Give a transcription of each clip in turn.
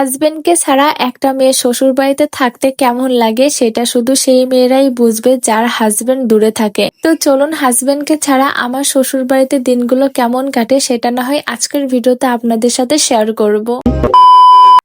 হাজবেন্ডকে ছাড়া একটা মেয়ে শ্বশুর বাড়িতে থাকতে কেমন লাগে সেটা শুধু সেই মেয়েরাই বুঝবে যার হাজবেন্ড দূরে থাকে। তো চলুন হাজবেন্ডকে ছাড়া আমার শ্বশুর বাড়িতে দিনগুলো কেমন কাটে সেটা না হয় আজকের ভিডিওতে আপনাদের সাথে শেয়ার করব।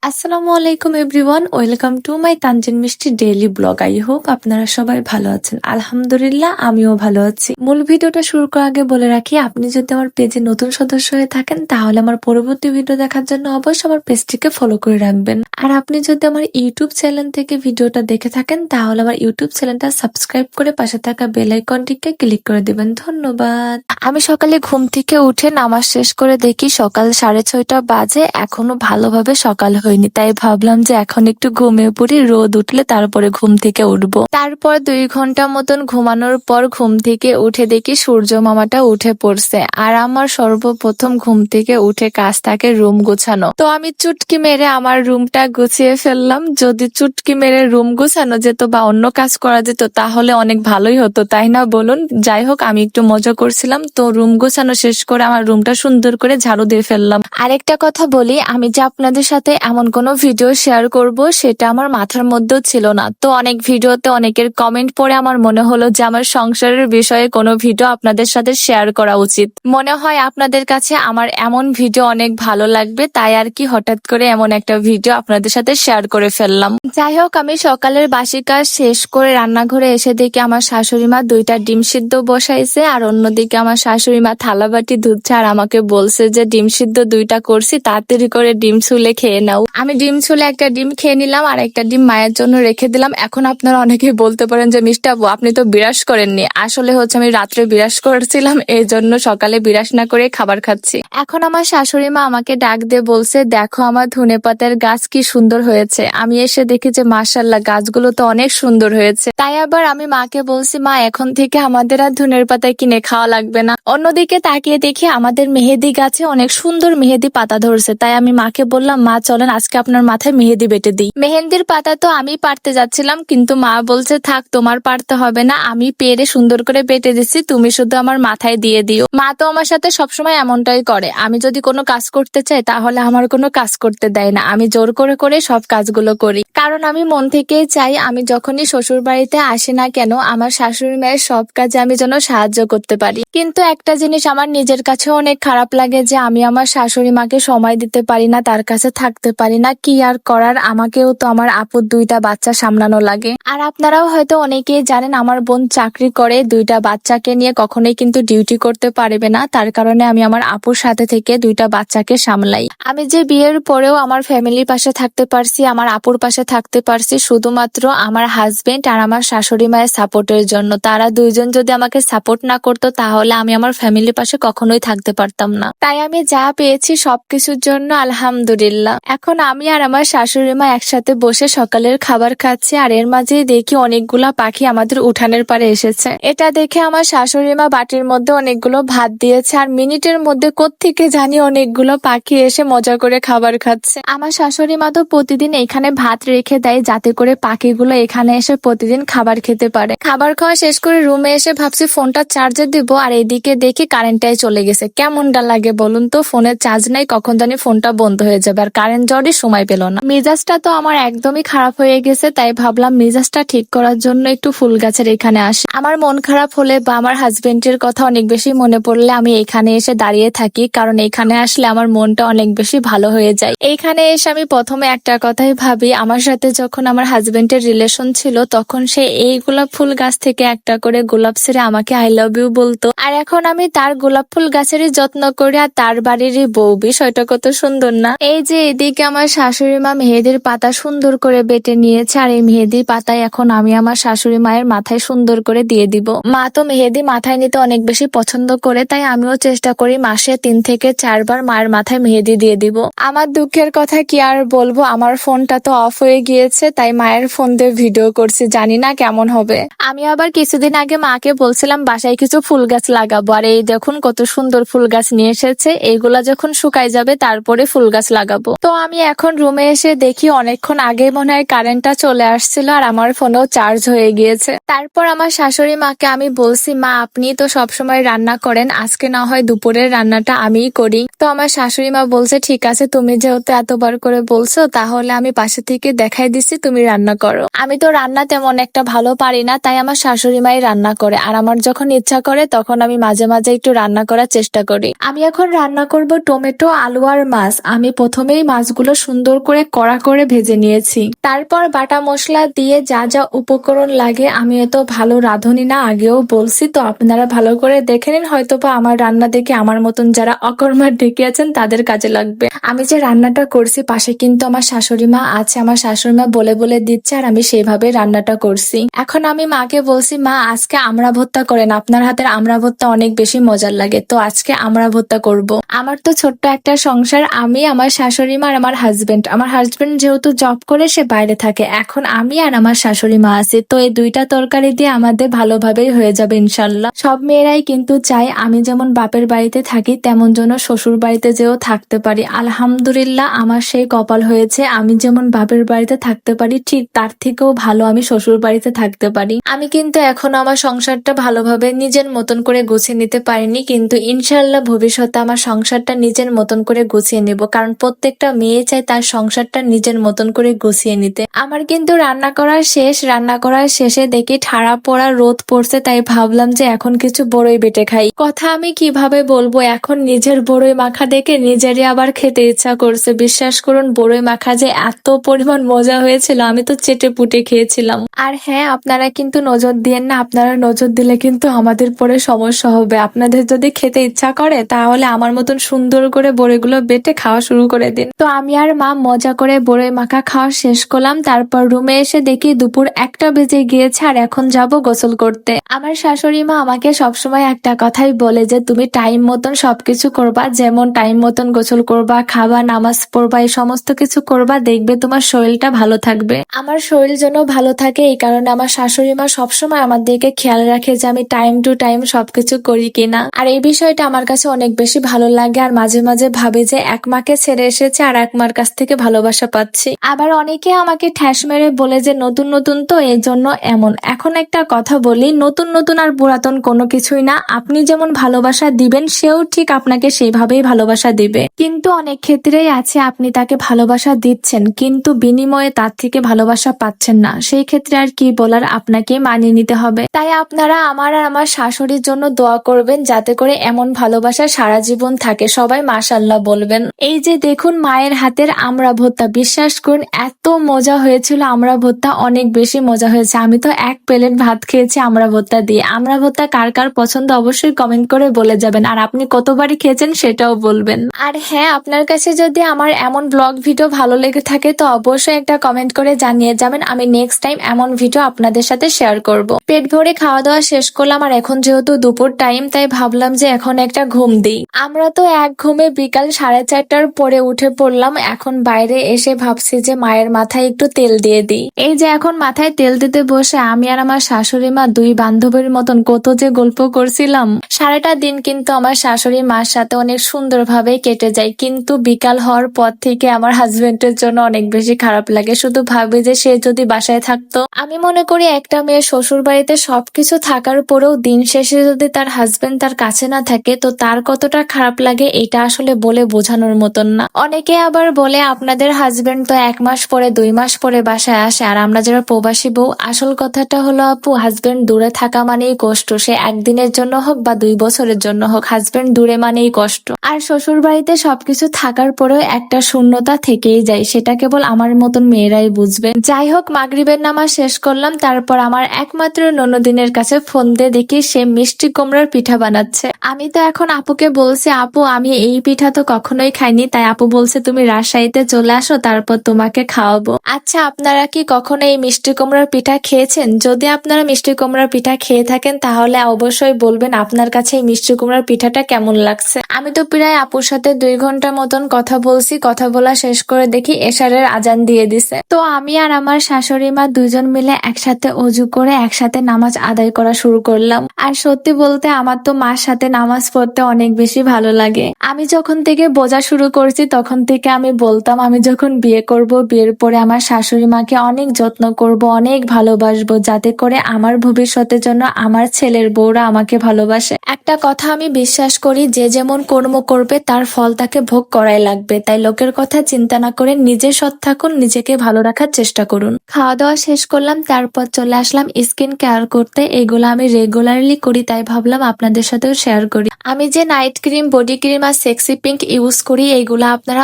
আসসালামু আলাইকুম everyone, welcome to my Tanjin Mishti daily blog. I হোক আপনারা সবাই ভালো আছেন। আলহামদুলিল্লাহ, আমিও ভালো আছি। মূল ভিডিওটা শুরু করার আগে বলে রাখি, আপনি যদি আমার পেজে নতুন সদস্য হয়ে থাকেন, তাহলে আমার পরবর্তী ভিডিও দেখার জন্য অবশ্যই আমার পেজটিকে ফলো করে রাখবেন। আর আপনি যদি আমার ইউটিউব চ্যানেল থেকে ভিডিওটা দেখে থাকেন, তাহলে আমার ইউটিউব চ্যানেলটা সাবস্ক্রাইব করে পাশে থাকা বেল আইকনটিকে ক্লিক করে দিবেন। ধন্যবাদ। আমি সকালে ঘুম থেকে উঠে নামাজ শেষ করে দেখি সকাল সাড়ে ছয়টা বাজে। এখনও ভালোভাবে সকাল হয়নি। তাই ভাবলাম যে এখন একটু ঘুমিয়ে পড়ি, রোদ উঠলে তারপরে ঘুম থেকে উঠবো। তারপর দুই ঘণ্টা মতন ঘুমানোর পর ঘুম থেকে উঠে দেখি সূর্য মামাটা উঠে পড়ছে আর আমার সর্বপ্রথম ঘুম থেকে উঠে কাজ থাকে রুম গোছানো। তো আমি চুটকি মেরে আমার রুমটা গুছিয়ে ফেললাম। যদি চুটকি মেরে রুম গোছানো যেত বা অন্য কাজ করা যেত, তাহলে অনেক ভালোই হতো, তাই না বলুন? যাই হোক, আমি একটু মজা করছিলাম। তো রুম গোছানো শেষ করে আমার রুমটা সুন্দর করে ঝাড়ু দিয়ে ফেললাম। আরেকটা কথা বলি, আমি যে আপনাদের সাথে এমন কোনো ভিডিও শেয়ার করব সেটা আমার মাথার মধ্যেও ছিল না। তো অনেক ভিডিওতে অনেকের কমেন্ট পড়ে আমার মনে হলো যে আমার সংসারের বিষয়ে কোনো ভিডিও আপনাদের সাথে শেয়ার করা উচিত। মনে হয় আপনাদের কাছে আমার এমন ভিডিও অনেক ভালো লাগবে, তাই আর কি হঠাৎ করে এমন একটা ভিডিও আপনাদের সাথে শেয়ার করে ফেললাম। যাই হোক, আমি সকালের বাসি কাজ শেষ করে রান্নাঘরে এসে দেখি আমার শাশুড়ি মা দুইটা ডিম সিদ্ধ বসাইছে আর অন্যদিকে আমার শাশুড়ি মা থালাবাটি ধুচ্ছে আর আমাকে বলছে যে ডিম সিদ্ধ দুইটা করছি, তাড়াতাড়ি করে ডিম ছুলে খেয়ে নাও। আমি ডিম ছুলে একটা ডিম খেয়ে নিলাম, আর একটা ডিম মায়ের জন্য রেখে দিলাম। এখন আপনারা অনেকেই বলতে পারেন যে, মিষ্টি আপু আপনি তো বিরাস করেননি। আসলে হচ্ছে আমি রাত্রে বিরাস করেছিলাম এই জন্য সকালে বিরাস না করে খাবার খাচ্ছি। এখন আমার শাশুড়ি মা আমাকে ডাক দিয়ে বলছে, দেখো আমার ধনে পাতার গাছ কি সুন্দর হয়েছে। আমি এসে দেখি যে মার্শাল্লাহ গাছগুলো তো অনেক সুন্দর হয়েছে। তাই আবার আমি মাকে বলছি, মা, এখন থেকে আমাদের আর ধনের পাতা কিনে খাওয়া লাগবে না। অন্যদিকে তাকিয়ে দেখি আমাদের মেহেদি গাছে অনেক সুন্দর মেহেদি পাতা ধরছে। তাই আমি মাকে বললাম, মা, চলেন আজকে আপনার মাথায় মেহেদি বেটে দিই। মেহেন্দির পাতা তো আমি পারতে যাচ্ছিলাম, কিন্তু মা বলছে, থাক, তোমার পারতে হবে না, আমি পেরে সুন্দর করে বেটে দিচ্ছি তুমি শুধু আমার মাথায় দিয়ে দিও। মা তো আমার সাথে সবসময় এমনটাই করে, আমি যদি কোনো কাজ করতে চাই, তাহলে আমার কোনো কাজ করতে দেয় না, আমি জোর করে করে সব কাজগুলো করি। কারণ আমি মন থেকেই চাই, আমি যখনই শ্বশুর বাড়িতে আসি না কেন, আমার শাশুড়ি মায়ের সব কাজে আমি যেন সাহায্য করতে পারি। কিন্তু একটা জিনিস আমার নিজের কাছে অনেক খারাপ লাগে যে, আমি আমার শাশুড়ি মাকে সময় দিতে পারি না, তার কাছে থাকতে পারি না, কি আর করার? আমাকেও তো আমার আপুর দুইটা বাচ্চা সামলানো লাগে। আর আপনারাও হয়তো অনেকেই জানেন, আমার বোন চাকরি করে, দুইটা বাচ্চাকে নিয়ে কখনোই কিন্তু ডিউটি করতে পারবে না। তার কারণে আমি আমার আপুর সাথে থেকে দুইটা বাচ্চাকে সামলাই। আমি যে বিয়ের পরেও আমার ফ্যামিলির পাশে থাকতে পারছি, আমার আপুর পাশে থাকতে পারছি, শুধুমাত্র আমার হাজবেন্ড আর আমার শাশুড়ি মায়ের সাপোর্টের জন্য। তারা দুইজন যদি আমাকে সাপোর্ট না করতো, তাহলে আমি আমার ফ্যামিলির পাশে কখনোই থাকতে পারতাম না। তাই আমি যা পেয়েছি সবকিছুর জন্য আলহামদুলিল্লাহ। এখন আমি আর আমার শাশুড়ি মা একসাথে বসে সকালের খাবার খাচ্ছি, আর এর মাঝেই দেখি অনেকগুলা পাখি আমাদের উঠানের পারে এসেছে। এটা দেখে আমার শাশুড়ি মা বাটির মধ্যে অনেকগুলো ভাত দিয়েছে, আর মিনিটের মধ্যে কোত্থেকে জানি অনেকগুলো পাখি এসে মজা করে খাবার খাচ্ছে। আমার শাশুড়ি মা তো প্রতিদিন এখানে ভাত রেখে দেয়, যাতে করে পাখিগুলো এখানে এসে প্রতিদিন খাবার খেতে পারে। খাবার খাওয়া শেষ করে রুমে এসে ভাবছি ফোনটা চার্জে দিব, আর এদিকে দেখি কারেন্টটাই চলে গেছে। কেমনটা লাগে বলুন তো? ফোনের চার্জ নাই, কখন জানি ফোনটা বন্ধ হয়ে যাবে, আর কারেন্ট জ্বরই সময় পেল না। মেজাজটা তো আমার একদমই খারাপ হয়ে গেছে, তাই ভাবলাম মেজাজটা ঠিক করার জন্য একটু ফুল গাছের এখানে আসি। আমার মন খারাপ হলে বা আমার হাজবেন্ডের কথা অনেক বেশি মনে পড়লে আমি এখানে এসে দাঁড়িয়ে থাকি, কারণ এখানে আসলে আমার মনটা অনেক বেশি ভালো হয়ে যায়। এইখানে এসে আমি প্রথমে একটা কথাই ভাবি, আমার সাথে যখন আমার হাজবেন্ডের রিলেশন ছিল, তখন সে এই গোলাপ ফুল গাছ থেকে একটা করে গোলাপ ছেড়ে আমাকে আই লাভ ইউ বলতো। আর এখন আমি তার গোলাপ ফুল গাছেরই যত্ন করি, আর তার বাড়িরই বউ, বিষয়টা কত সুন্দর না? এই যে এদিকে আমার শাশুড়ি মা মেহেদির পাতা সুন্দর করে বেটে নিয়েছে, আর এই মেহেদির পাতায় এখন আমি আমার শাশুড়ি মায়ের মাথায় সুন্দর করে দিয়ে দিব। মা তো মেহেদি মাথায় নিতে অনেক বেশি পছন্দ করে, তাই আমিও চেষ্টা করি মাসে তিন থেকে চারবার মায়ের মাথায় মেহেদি দিয়ে দিব। আমার দুঃখের কথা কি আর বলব, আমার ফোনটা তো অফ হয়ে গিয়েছে, তাই মায়ের ফোন দিয়ে ভিডিও করছি, জানি না কেমন হবে। আমি আবার কিছুদিন আগে মাকে বলছিলাম, বাসায় কিছু ফুল গাছ লাগাবো। আর এই দেখুন কত সুন্দর ফুল গাছ নিয়ে এসেছে এইগুলা যখন শুকাই যাবে তারপরে ফুল গাছ লাগাবো। তো আমি এখন রুমে এসে দেখি অনেকক্ষণ আগে মনে হয় কারেন্টটা চলে আসছিল আর আমার ফোনেও চার্জ হয়ে গিয়েছে। তারপর আমার শাশুড়ি মাকে আমি বলছি, মা, আপনি তো সবসময় রান্না করেন, আজকে না হয় দুপুরের রান্নাটা আমিই করি। তো আমার শাশুড়ি মা বলছে, ঠিক আছে, তুমি যেহেতু এতবার করে বলছো, তাহলে আমি পাশে থেকে দেখাই দিছি, তুমি রান্না করো। আমি তো রান্না তেমন একটা ভালো পারি না, তাই আমার শাশুড়ি মাই রান্না করে। আর আমার যখন ইচ্ছা করে, তখন আমি মাঝে মাঝে একটু রান্না করার চেষ্টা করি। আমি এখন রান্না করব টমেটো, আলু আর মাছ। আমি প্রথমেই মাছগুলো সুন্দর করে কড়া করে ভেজে নিয়েছি। তারপর বাটা মশলা দিয়ে যা যা উপকরণ লাগে, আমি এত ভালো রাঁধুনি না, আগেও বলছি, তো আপনারা ভালো করে দেখে নিন হয়তো বা আমার রান্না দেখে আমার মতন যারা অকর্মার ডেকে আছেন, তাদের কাজে লাগবে। আমি যে রান্নাটা করছি, পাশে কিন্তু আমার শাশুড়ি মা আছে, আমার শাশুড়ি মা বলে বলে দিচ্ছে, আর আমি সেইভাবে রান্নাটা করছি। এখন আমি মাকে বলছি, মা, আজকে আমরা ভর্তা করেন, আপনার হাতের আমরা ভর্তা অনেক বেশি মজার লাগে, তো আজকে আমরা ভর্তা করব। আমার তো ছোট্ট একটা সংসার, আমি, আমার শাশুড়ি মা, আর আমার হাজবেন্ড আমার হাজবেন্ড যেহেতু জব করে, সে বাইরে থাকে। এখন আমি আর আমার শাশুড়ি মা আছি। তো এই দুইটা তরকারি দিয়ে আমাদের ভালোভাবেই হয়ে যাবে ইনশাল্লাহ। সব মেয়েরাই কিন্তু চায় আমি যেমন বাপের বাড়িতে থাকি, তেমন যেন শ্বশুর বাড়িতে যেও থাকতে পারি। আলহামদুলিল্লাহ, আমার সেই কপাল হয়েছে আমি যেমন বাপের বাড়িতে থাকতে পারি, ঠিক তার থেকেও ভালো আমি শ্বশুর বাড়িতে থাকতে পারি। আমি কিন্তু এখন আমার সংসারটা ভালোভাবে নিজের মতন করে গুছিয়ে নিতে পারিনি, কিন্তু ইনশাল্লাহ ভবিষ্যতে আমার সংসারটা নিজের মতন করে গুছিয়ে নেব। কারণ প্রত্যেকটা মেয়ে চায় তার সংসারটা নিজের মতন করে গুছিয়ে নিতে। আমার কিন্তু রান্না করার শেষ, রান্না করার শেষে দেখি ঠাড়া পড়া রোদ পড়ছে, তাই ভাবলাম যে এখন কিছু বড়ই বেটে খাই। কথা আমি কীভাবে বলব? এখন নিজের বড়ই মাখা দেখে নিজেরই আবার খেতে ইচ্ছা করছে। বিশ্বাস করুন, বড়ই মাখা যে এত পরিমাণ মজা হয়েছিল, আমি তো চেটে পুটে খেয়েছিলাম। আর হ্যাঁ আপনারা কিন্তু নজর দিয়েন না, আপনারা নজর দিলে কিন্তু আমাদের পরে সমস্যা হবে। আপনাদের যদি খেতে ইচ্ছা করে, তাহলে আমার মতন সুন্দর করে বড়িগুলো বেটে খাওয়া শুরু করে দিন। তো আমি আর মা মজা করে বড়ই মাখা খাওয়া শেষ করলাম, তারপর রুমে এসে দেখি দুপুর একটা বেজে গিয়েছে আর এখন যাব গোসল করতে। আমার শাশুড়ি মা আমাকে সবসময় একটা কথাই বলে যে, তুমি টাইম মতন সবকিছু করবা, যেমন টাইম মতন গোসল করবা, খাবা, নামাজ পড়বা, এই সমস্ত কিছু করবা, দেখবে তোমার শরীরটা ভালো থাকবে। আমার শরীর যেন ভালো থাকে এই কারণে আমার শাশুড়ি মা সবসময় আমার দিকে খেয়াল রাখে যে, আমি টাইম টু টাইম সবকিছু করি কিনা। আর এই বিষয়টা আমার কাছে অনেক বেশি ভালো লাগে আর মাঝে মাঝে ভাবে যে, এক মাকে ছেড়ে এসেছে আর এক মার কাছ থেকে ভালোবাসা পাচ্ছি। আবার অনেকে আমাকে ঠ্যাস মেরে বলে যে, নতুন নতুন তো এই জন্য এমন। এখন একটা কথা বলি, নতুন নতুন আর পুরাতন কোনো কিছুই না। আপনি যেমন ভালোবাসা দিবেন, সেও ঠিক আপনাকে সেইভাবেই ভালোবাসা দিবে। কিন্তু অনেক ক্ষেত্রেই আছে, আপনি তাকে ভালোবাসা দিচ্ছেন, কিন্তু বিনিময়ে তার থেকে ভালোবাসা পাচ্ছেন না। সেই ক্ষেত্রে আর কি বলার, আপনাকে মানিয়ে নিতে হবে। তাই আপনারা আমার আর আমার শাশুড়ির জন্য দোয়া করবেন, যাতে করে এমন ভালোবাসা সারা জীবন থাকে। সবাই মাশাল্লাহ বলবেন। এই যে দেখুন, মায়ের হাতের আমরা ভর্তা বিশ্বাস করুন, এত মজা হয়েছিল আমরা ভর্তা অনেক বেশি মজা হয়েছে। আমি তো এক প্লেট ভাত খেয়েছি আমরা ভর্তা দিয়ে। আমরা ভর্তা কার কার পছন্দ অবশ্যই কমেন্ট করে বলে যাবেন। আর আপনি কতবারই খেয়েছেন সেটাও বলবেন। আর হ্যাঁ আপনার কাছে যদি আমার এমন ব্লগ ভিডিও ভালো লেগে থাকে, তো অবশ্যই একটা কমেন্ট করে জানিয়ে যাবেন। আমি নেক্সট টাইম এমন ভিডিও আপনাদের সাথে শেয়ার করব। পেট ভরে খাওয়া দাওয়া শেষ করলাম, আর এখন যেহেতু দুপুর টাইম তাই ভাবলাম যে এখন একটা ঘুম দিই। আমরা তো এক ঘুমে বিকাল সাড়ে চারটার পরে উঠে পড়লাম। এখন বাইরে এসে ভাবছি যে মায়ের মাথায় একটু তেল দিয়ে দিই। এই যে এখন মাথায় তেল দিতে বসে আমি আর আমার শাশুড়ি মা দুই বান্ধবীর মতন কত যে গল্প করছিলাম। সারাটা দিন কিন্তু আমার শাশুড়ি মার সাথে অনেক সুন্দরভাবে কেটে যায়, কিন্তু বিকাল হওয়ার পর থেকে আমার হাজবেন্ডের জন্য অনেক বেশি খারাপ লাগে। শুধু ভাবে যে সে যদি বাসায় থাকতো, আমি মনে করি একটা মেয়ে শ্বশুর বাড়িতে সবকিছু থাকার পরেও দিন শেষে যদি তার হাজবেন্ড তার কাছে না থাকে, তো তার কতটা খারাপ লাগে, এটা আসলে বলে বোঝানোর মতন না। অনেকে আবার বলে আপনাদের হাজবেন্ড তো এক মাস পরে, দুই মাস পরে বাসায় আসে। আর আমরা যারা প্রবাসী বউ, আসল কথাটা হলো, আপু হাজবেন্ড দূরে থাকা মানেই কষ্ট। সে একদিনের জন্য হোক বা দুই বছরের জন্য হোক হাজবেন্ড দূরে মানেই কষ্ট। আর শ্বশুর বাড়িতে সবকিছু থাকার পরেও একটা শূন্যতা থেকেই যায়। সেটা কেবল আমার মতন মেয়েরাই বুঝবে। যাই হোক, মাগরিবের নামাজ শেষ করলাম। তারপর আমার একমাত্র ননদিনের কাছে ফোন দিয়ে দেখি সে মিষ্টি কুমড়ার পিঠা বানাচ্ছে। আমি তো এখন আপুকে বলছি, আপু, আমি এই পিঠা তো কখনোই খাইনি। তাই আপু বলছে, তুমি রাজশাহীতে চলে আসো, তারপর তোমাকে খাওয়াবো। আচ্ছা আপনারা কি কখনো এই মিষ্টি কুমড়ার পিঠা খেয়েছেন? যদি আপনারা মিষ্টি কুমড়ার পিঠা খেয়ে থাকেন, তাহলে অবশ্যই বলবেন আপনার কাছে এই মিষ্টি কুমড়ার পিঠাটা কেমন লাগছে। আমি তো প্রায় আপুর সাথে দুই ঘণ্টা মতন কথা বলছি, কথা বলা শেষ করে দেখি এশারের আজান দিয়ে দিছে। তো আমি আর আমার শাশুড়ি মা দুজন মিলে একসাথে অজু করে একসাথে নামাজ আদায় করা শুরু করলাম। আর সত্যি বলতে আমার তো মার সাথে নামাজ পড়তে অনেক বেশি ভালো লাগে। আমি যখন থেকে বোঝা শুরু করছি, তখন থেকে আমি বলতাম, আমি যখন বিয়ে করব, বিয়ের পরে আমার শাশুড়ি মাকে অনেক যত্ন করব, অনেক ভালোবাসবো, যাতে করে আমার ভবিষ্যতের জন্য আমার ছেলের বউরা আমাকে ভালোবাসে। একটা কথা আমি বিশ্বাস করি, যে যেমন কর্ম করবে, তার ফল তাকে ভোগ করাই লাগবে। তাই লোকের কথা চিন্তা না করে নিজে সৎ থাকুন, নিজেকে ভালো রাখার চেষ্টা করুন। খাওয়া দাওয়া শেষ করলাম, তারপর চলে আসলাম স্কিন কেয়ার করতে। এগুলো আমি রেগুলারলি করি, তাই ভাবলাম আপনাদের সাথেও শেয়ার করি। আমি যে নাইট ক্রিম, বডি ক্রিম আর সেক্সি পিঙ্ক ইউজ করি এইগুলো আপনারা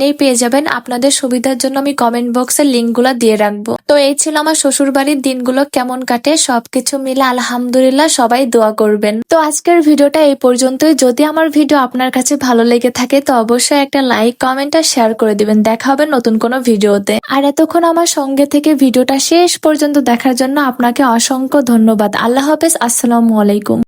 অনলাইনেই পেয়ে যাবেন আপনাদের সুবিধার জন্য আমি কমেন্ট বক্সে লিঙ্কগুলো দিয়ে রাখব। তো এই ছিল আমার শ্বশুর বাড়ির দিনগুলো কেমন কাটে, সবকিছু মিলে আলহামদুলিল্লাহ সবাই দোয়া করবেন। তো আজকের ভিডিওটা এই পর্যন্তই। যদি আমার ভিডিও আপনার কাছে ভালো লেগে থাকে, তো অবশ্যই একটা লাইক কমেন্ট আর শেয়ার করে দিবেন। দেখা হবে নতুন কোনো ভিডিওতে। আর এতক্ষণ আমার সঙ্গে থেকে ভিডিওটা শেষ পর্যন্ত দেখার জন্য আপনাকে অসংখ্য ধন্যবাদ। আল্লাহ হাফেজ, আসসালামু আলাইকুম।